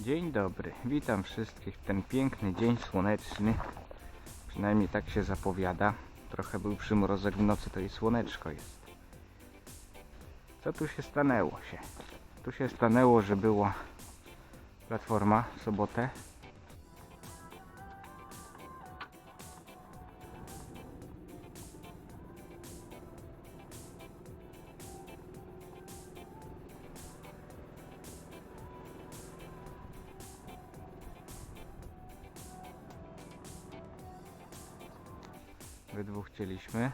Dzień dobry, witam wszystkich ten piękny dzień słoneczny. Przynajmniej tak się zapowiada. Trochę był przymrozek w nocy, to i słoneczko jest. Co tu się stanęło się? Tu się stanęło, że była platforma w sobotę. We dwóch chcieliśmy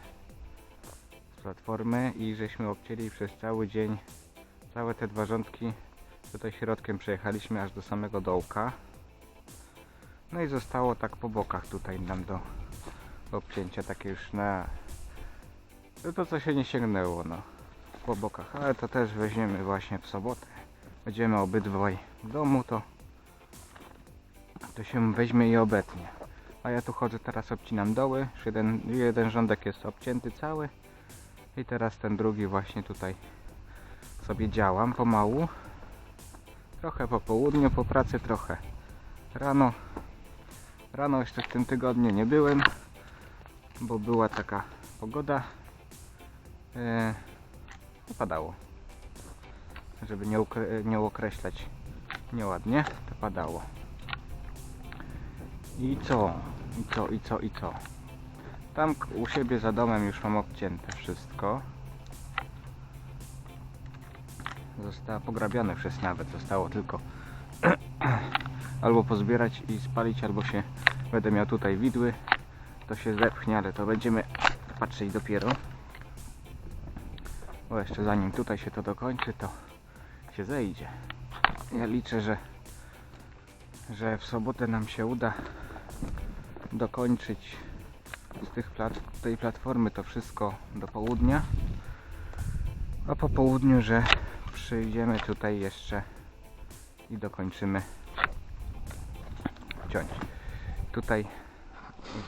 z platformy i żeśmy obcięli przez cały dzień. Całe te dwa rządki tutaj środkiem przejechaliśmy aż do samego dołka. No i zostało tak po bokach tutaj nam do obcięcia takie już na no to co się nie sięgnęło no. Po bokach ale to też weźmiemy właśnie w sobotę. Będziemy obydwaj w domu to to się weźmie i obetnie a ja tu chodzę teraz obcinam doły. Już jeden, jeden rządek jest obcięty cały. I teraz ten drugi właśnie tutaj sobie działam pomału. Trochę po południu po pracy trochę. Rano rano jeszcze w tym tygodniu nie byłem bo była taka pogoda. E, no padało. Żeby nie, nie określać nieładnie to padało i co? I co? I co? I co? Tam u siebie za domem już mam obcięte wszystko. Zostało pograbione przez nawet. Zostało tylko albo pozbierać i spalić, albo się będę miał tutaj widły. To się zepchnie, ale to będziemy patrzeć dopiero. Bo jeszcze zanim tutaj się to dokończy, to się zejdzie. Ja liczę, że że w sobotę nam się uda dokończyć z tych plat tej platformy to wszystko do południa. A po południu, że przyjdziemy tutaj jeszcze i dokończymy ciąć. Tutaj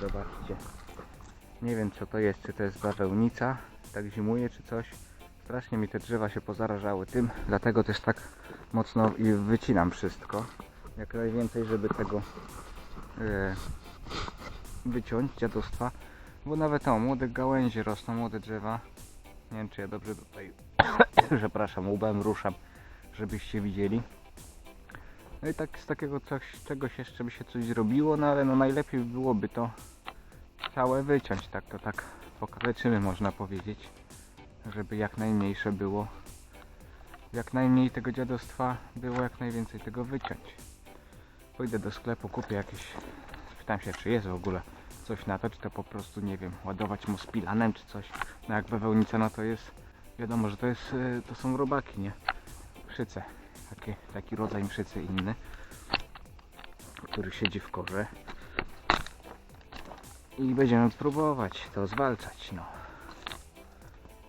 zobaczcie. Nie wiem co to jest, czy to jest bawełnica, tak zimuje czy coś. Strasznie mi te drzewa się pozarażały tym, dlatego też tak mocno i wycinam wszystko. Jak najwięcej, żeby tego e, wyciąć dziadostwa, bo nawet o, młode gałęzie rosną, młode drzewa. Nie wiem czy ja dobrze tutaj, przepraszam, łbem ruszam, żebyście widzieli. No i tak z takiego coś, czegoś jeszcze by się coś zrobiło, no ale no najlepiej byłoby to całe wyciąć, tak to tak pokaleczymy można powiedzieć, żeby jak najmniejsze było, jak najmniej tego dziadostwa było, jak najwięcej tego wyciąć. Pójdę do sklepu, kupię jakieś, pytam się czy jest w ogóle coś na to, czy to po prostu, nie wiem, ładować mu spilanem czy coś. No jak bawełnica, no to jest, wiadomo, że to jest, y, to są robaki, nie? Mszyce, taki, taki rodzaj mszycy inny, który siedzi w korze. I będziemy próbować to zwalczać, no.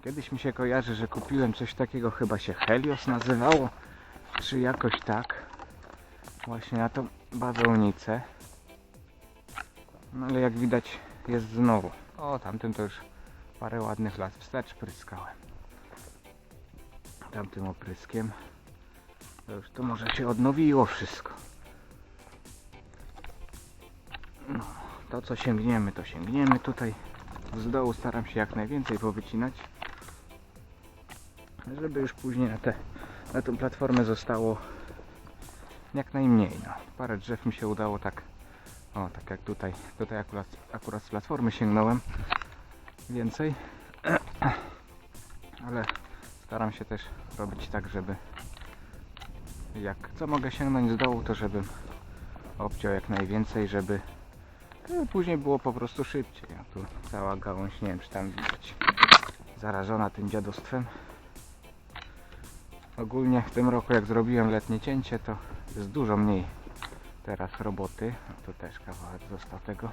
Kiedyś mi się kojarzy, że kupiłem coś takiego, chyba się Helios nazywało, czy jakoś tak. Właśnie na tą bawełnicę. No ale jak widać jest znowu. O, tamtym to już parę ładnych lat wstecz pryskałem. Tamtym opryskiem. To już to może się odnowiło wszystko. No, to co sięgniemy, to sięgniemy. Tutaj z dołu staram się jak najwięcej powycinać. Żeby już później na, te, na tą platformę zostało jak najmniej. No. Parę drzew mi się udało tak, o tak jak tutaj, tutaj akurat, akurat z platformy sięgnąłem więcej, ale staram się też robić tak, żeby jak co mogę sięgnąć z dołu, to żebym obciął jak najwięcej, żeby później było po prostu szybciej. Tu cała gałąź, nie wiem czy tam widać, zarażona tym dziadostwem. Ogólnie w tym roku jak zrobiłem letnie cięcie, to jest dużo mniej teraz roboty. Tu też kawałek został tego.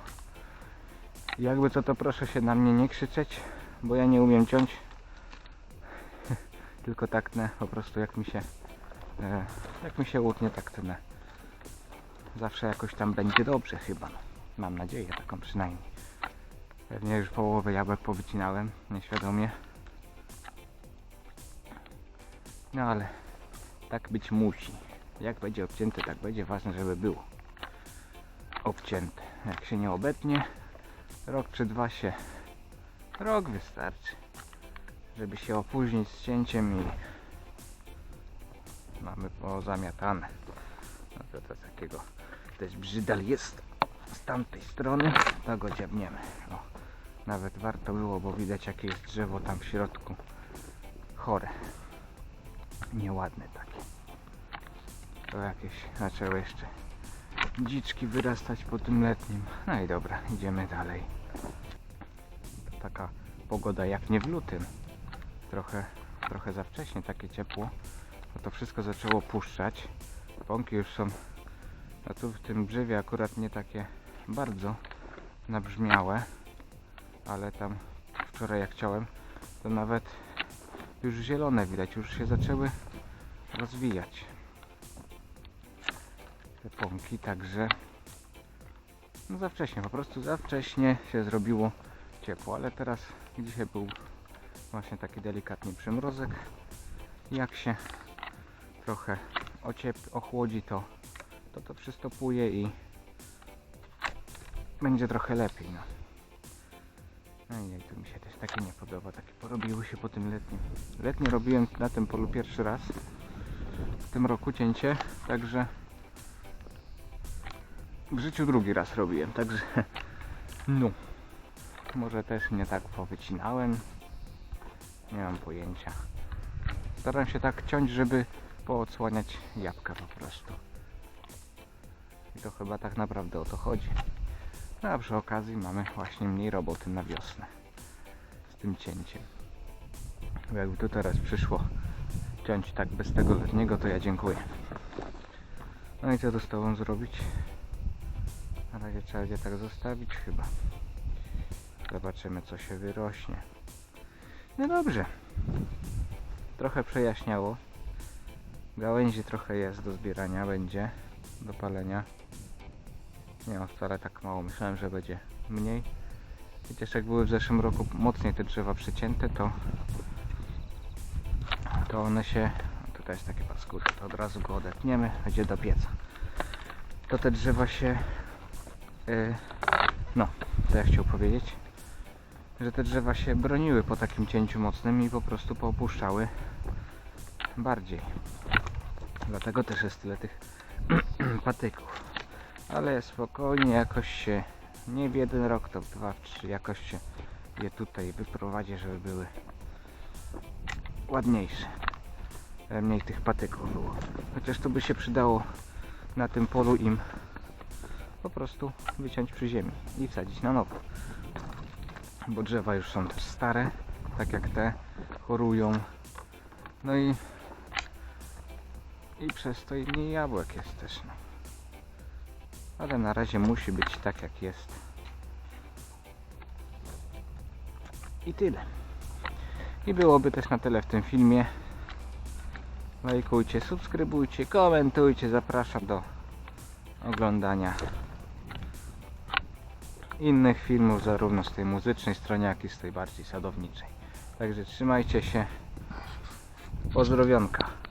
Jakby co to proszę się na mnie nie krzyczeć, bo ja nie umiem ciąć. Tylko tak tnę po prostu jak mi się e, jak mi się utnie tak tnę. Zawsze jakoś tam będzie dobrze chyba. Mam nadzieję taką przynajmniej. Pewnie już połowę jabłek powycinałem nieświadomie. No ale tak być musi. Jak będzie obcięte, tak będzie. Ważne, żeby było obcięte. Jak się nie obetnie, rok czy dwa się... Rok wystarczy, żeby się opóźnić z cięciem i mamy pozamiatane. No to, to takiego też brzydal jest z tamtej strony, to go dziabniemy. O, nawet warto było, bo widać jakie jest drzewo tam w środku. Chore. Nieładne takie. To jakieś zaczęły jeszcze dziczki wyrastać po tym letnim. No i dobra, idziemy dalej. Taka pogoda jak nie w lutym. Trochę, trochę za wcześnie takie ciepło. Bo to wszystko zaczęło puszczać. Pąki już są a tu w tym drzewie akurat nie takie bardzo nabrzmiałe, ale tam wczoraj jak chciałem, to nawet już zielone widać, już się zaczęły rozwijać te pąki, także no za wcześnie, po prostu za wcześnie się zrobiło ciepło, ale teraz dzisiaj był właśnie taki delikatny przymrozek. Jak się trochę ociep, ochłodzi, to to to przystopuje i będzie trochę lepiej. No. I to mi się też takie nie podoba, takie porobiły się po tym letnim. Letnie robiłem na tym polu pierwszy raz w tym roku cięcie, także w życiu drugi raz robiłem, także no. Może też nie tak powycinałem. Nie mam pojęcia. Staram się tak ciąć, żeby poodsłaniać jabłka po prostu. I to chyba tak naprawdę o to chodzi. A przy okazji mamy właśnie mniej roboty na wiosnę z tym cięciem. Bo jakby tu teraz przyszło ciąć tak bez tego letniego, to ja dziękuję. No i co tu z tobą zrobić? Na razie trzeba je tak zostawić chyba. Zobaczymy co się wyrośnie. No dobrze. Trochę przejaśniało. Gałęzi trochę jest do zbierania, będzie do palenia. Nie mam wcale tak mało, myślałem, że będzie mniej. Chociaż jak były w zeszłym roku mocniej te drzewa przycięte, to to one się, tutaj jest takie paskudne, to od razu go odetniemy, będzie do pieca. To te drzewa się, yy, no, to ja chciał powiedzieć, że te drzewa się broniły po takim cięciu mocnym i po prostu popuszczały bardziej. Dlatego też jest tyle tych patyków. Ale spokojnie jakoś się nie w jeden rok, to w dwa, w trzy jakoś się je tutaj wyprowadzi, żeby były ładniejsze. E, Mniej tych patyków było. Chociaż to by się przydało na tym polu im po prostu wyciąć przy ziemi i wsadzić na nowo. Bo drzewa już są też stare, tak jak te, chorują. No i i przez to i mniej jabłek jest też. No. Ale na razie musi być tak jak jest. I tyle. I byłoby też na tyle w tym filmie. Lajkujcie, subskrybujcie, komentujcie. Zapraszam do oglądania innych filmów, zarówno z tej muzycznej strony, jak i z tej bardziej sadowniczej. Także trzymajcie się. Pozdrowionka.